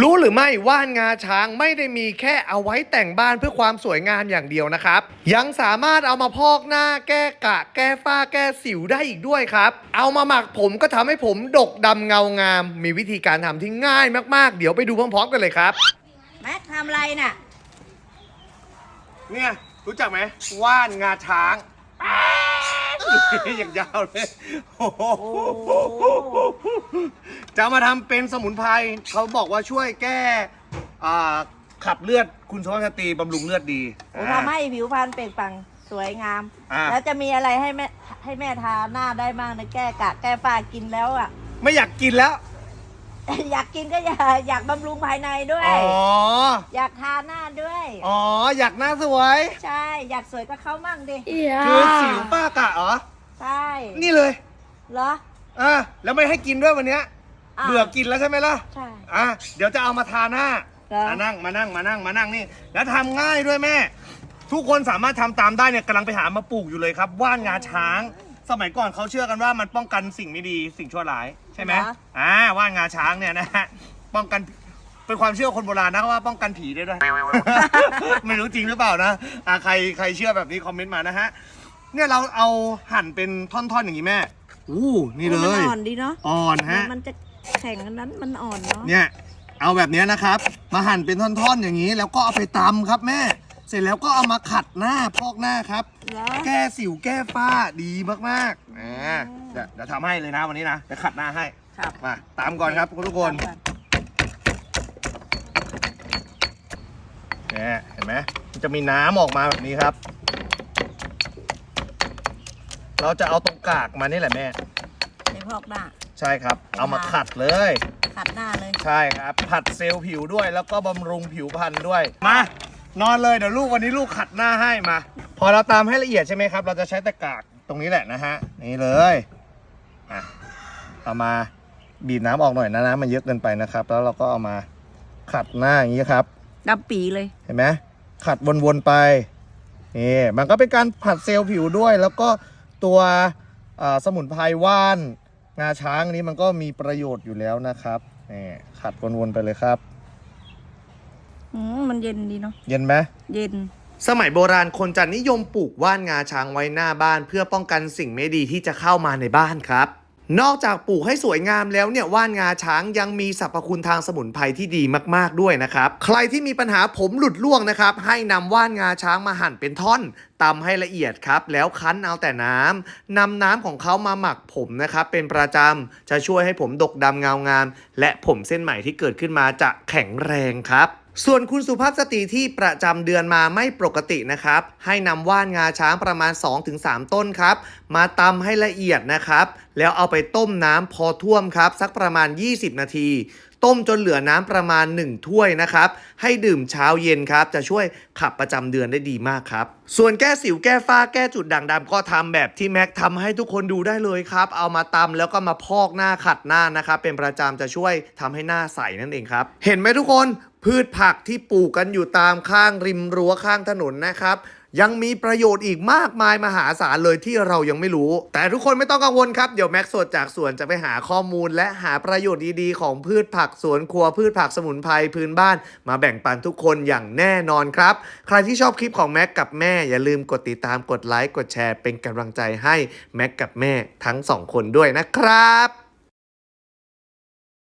รู้หรือไม่ว่านงาช้างไม่ได้มีแค่เอาไว้แต่งบ้านเพื่อความสวยงามอย่างเดียวนะครับ ยังสามารถเอามาพอกหน้าแก้กะ แก้ฝ้าแก้สิวได้อีกด้วยครับ เอามาหมักผมก็ทำให้ผมดกดำเงางาม มีวิธีการทำที่ง่ายมาก ๆ เดี๋ยวไปดูพร้อม ๆ กันเลยครับ แม็กทำอะไรน่ะ เนี่ยรู้จักไหมว่านงาช้าง อย่างยาวเลยโอ้โหจะเอามาทำเป็นสมุนไพรเขาบอกว่าช่วยแก้อ่าขับเลือดคุณสุภาพสตรีบำรุงเลือดดีโอ้ทำให้ผิวพรรณเปล่งปลั่งสวยงาม อ่าแล้วจะมีอะไรให้แม่ให้แม่ทาหน้าได้บ้างนะแก้กะแก้ฝ้ากินแล้วอะ ไม่อยากกินแล้ว อยากกินก็อยากอยากบำรุงภายในด้วย อ๋อ อยากทาหน้าด้วย อ๋อ อยากหน้าสวย ใช่ อยากสวยก็เขามั่งดิ คือสิวป้ากะเหรอ ใช่ นี่เลยเหรอ อะแล้วไม่ให้กินด้วยวันเนี้ยอะเบื่อกินแล้วใช่ไหมล่ะใช่อะเดี๋ยวจะเอามาทาหน้าเหรอมานั่งมานั่งมานั่งมานั่งนี่ แล้วทำง่ายด้วยแม่ ทุกคนสามารถทำตามได้เนี่ยกำลังไปหามาปลูกอยู่เลยครับ ว่านงาช้าง สมัยก่อนเขาเชื่อกันว่ามันป้องกันสิ่งไม่ดีสิ่งชั่วร้ายใช่ไหมอ่าว่านงาช้างเนี่ยนะฮะป้องกันเป็นความเชื่อคนโบราณนะว่าป้องกันผีได้ด้วย ไม่รู้จริงหรือเปล่านะอ่าใครใครเชื่อแบบนี้คอมเมนต์มานะฮะ เนี่ยเราเอาหั่นเป็นท่อนๆอย่างนี้แม่อู้นี่เลมันยอ่อนดีเนาะอ่อนฮะ มันจะแข็งอันนั้นมันอ่อนเนาะเนี่ย เอาแบบเนี้ยนะครับ มาหั่นเป็นท่อนๆอย่างนี้ แล้วก็เอาไปตำครับแม่ เสร็จแล้วก็เอามาขัดหน้าพอกหน้าครับเหรอแก้สิวแก้ฝ้าดีมากๆอ่าเดี๋ยวเดี๋ยวทำให้เลยนะวันนี้นะเดี๋ยวขัดหน้าให้ ครับมาตามก่อนครับทุกคนเนี่ยเห็นไหมมันจะมีน้ำออกมาแบบนี้ครับ เราจะเอาตรงกากมานี่แหละแม่ในพอกหน้า ใช่ครับ เอามาขัดเลย ขัดหน้าเลยใช่ครับ ผัดเซลล์ผิวด้วยแล้วก็บำรุงผิวพรรณด้วย มา นอนเลยเดี๋ยวลูกวันนี้ลูกขัดหน้าให้มา พอเราตามให้ละเอียดใช่ไหมครับ เราจะใช้ตะกากตรงนี้แหละนะฮะ นี่เลยอะเอามาบีบน้ำออกหน่อยนะน้ำมันเยอะเกินไปนะครับ แล้วเราก็เอามาขัดหน้าอย่างนี้ครับ ดำปีเลย เห็นไหมขัดวนๆไปนี่มันก็เป็นการผัดเซลล์ผิวด้วย แล้วก็ ตัวเอ่อสมุนไพรว่าน งาช้างนี้มันก็มีประโยชน์อยู่แล้วนะครับนี่ขัดวนๆไปเลยครับอืมมันเย็นดีเนาะเย็นไหมเย็น สมัยโบราณคนจะนิยมปลูกว่านงาช้างไว้หน้าบ้าน เพื่อป้องกันสิ่งไม่ดีที่จะเข้ามาในบ้านครับ นอกจากปลูกให้สวยงามแล้วเนี่ยว่านงาช้างยังมีสรรพคุณทางสมุนไพรที่ดีมากๆด้วยนะครับ ใครที่มีปัญหาผมหลุดร่วงนะครับ ให้นำว่านงาช้างมาหั่นเป็นท่อนตำให้ละเอียดครับ แล้วคั้นเอาแต่น้ำนำน้ำของเขามาหมักผมนะครับ เป็นประจำจะช่วยให้ผมดกดำเงางาม และผมเส้นใหม่ที่เกิดขึ้นมาจะแข็งแรงครับ ส่วนคุณสุภาพสตรีที่ประจำเดือนมาไม่ปกตินะครับ ให้นำว่านงาช้างประมาณ 2-3 ต้นครับ มาตำให้ละเอียดนะครับ แล้วเอาไปต้มน้ำพอท่วมครับ สักประมาณ 20 นาที ต้มจนเหลือน้ำประมาณ 1 ถ้วยนะครับ ให้ดื่มเช้าเย็นครับ จะช่วยขับประจำเดือนได้ดีมากครับ ส่วนแก้สิวแก้ฝ้าแก้จุดด่างดำก็ทำแบบที่แม็กทำให้ทุกคนดูได้เลยครับ เอามาตำแล้วก็มาพอกหน้าขัดหน้านะครับ เป็นประจำจะช่วยทำให้หน้าใสนั่นเองครับ เห็นไหมทุกคนพืชผักที่ปลูกกันอยู่ตามข้างริมรั้วข้างถนนนะครับ ยังมีประโยชน์อีกมากมายมหาศาลเลยที่เรายังไม่รู้ แต่ทุกคนไม่ต้องกังวลครับ เดี๋ยวแม็กสดจากสวนจะไปหาข้อมูล และหาประโยชน์ดีๆ ของพืชผักสวนครัวพืชผักสมุนไพรพื้นบ้าน มาแบ่งปันทุกคนอย่างแน่นอนครับ ใครที่ชอบคลิปของแม็กกับแม่อย่าลืมกดติดตามกดไลค์กดแชร์เป็นกำลังใจให้แม็กกับแม่ทั้งสองคนด้วยนะครับ